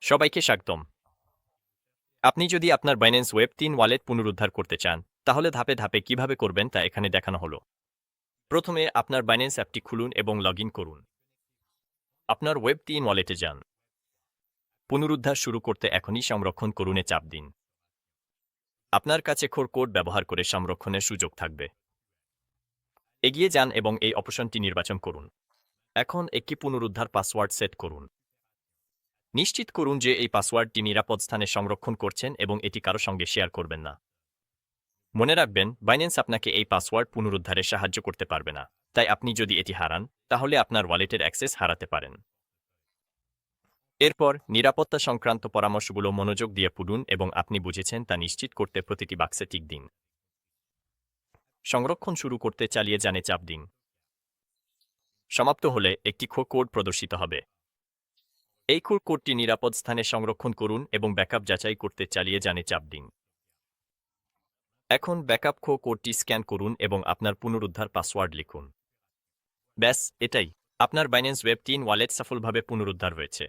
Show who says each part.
Speaker 1: সবাইকে স্বাগতম। আপনি যদি আপনার বাইন্যান্স ওয়েব তিন ওয়ালেট পুনরুদ্ধার করতে চান, তাহলে ধাপে ধাপে কীভাবে করবেন তা এখানে দেখানো হলো। প্রথমে আপনার বাইন্যান্স অ্যাপটি খুলুন এবং লগ করুন। আপনার ওয়েব তিন ওয়ালেটে যান। পুনরুদ্ধার শুরু করতে এখনই সংরক্ষণ করুনে চাপ দিন। আপনার কাছে খোর কোড ব্যবহার করে সংরক্ষণের সুযোগ থাকবে। এগিয়ে যান এবং এই অপশনটি নির্বাচন করুন। এখন একটি পুনরুদ্ধার পাসওয়ার্ড সেট করুন। নিশ্চিত করুন যে এই পাসওয়ার্ডটি নিরাপদ স্থানে সংরক্ষণ করছেন এবং এটি কারও সঙ্গে শেয়ার করবেন না। মনে রাখবেন বাইন্যান্স আপনাকে এই পাসওয়ার্ড পুনরুদ্ধারে সাহায্য করতে পারবে না। তাই আপনি যদি এটি হারান, তাহলে আপনার ওয়ালেটের অ্যাক্সেস হারাতে পারেন। এরপর, নিরাপত্তা সংক্রান্ত পরামর্শগুলো মনোযোগ দিয়ে পড়ুন এবং আপনি বুঝেছেন তা নিশ্চিত করতে প্রতিটি বাক্সে টিক দিন। সংরক্ষণ শুরু করতে চালিয়ে জানে চাপ দিন। সমাপ্ত হলে একটি খো কোড প্রদর্শিত হবে। এই কোর কোডটি নিরাপদ স্থানে সংরক্ষণ করুন এবং ব্যাকআপ যাচাই করতে চালিয়ে জানে চাপ দিন এখন ব্যাকআপ খো কোডটি স্ক্যান করুন এবং আপনার পুনরুদ্ধার পাসওয়ার্ড লিখুন। ব্যাস, এটাই। আপনার বাইন্যান্স ওয়েব তিন ওয়ালেট সফলভাবে পুনরুদ্ধার হয়েছে।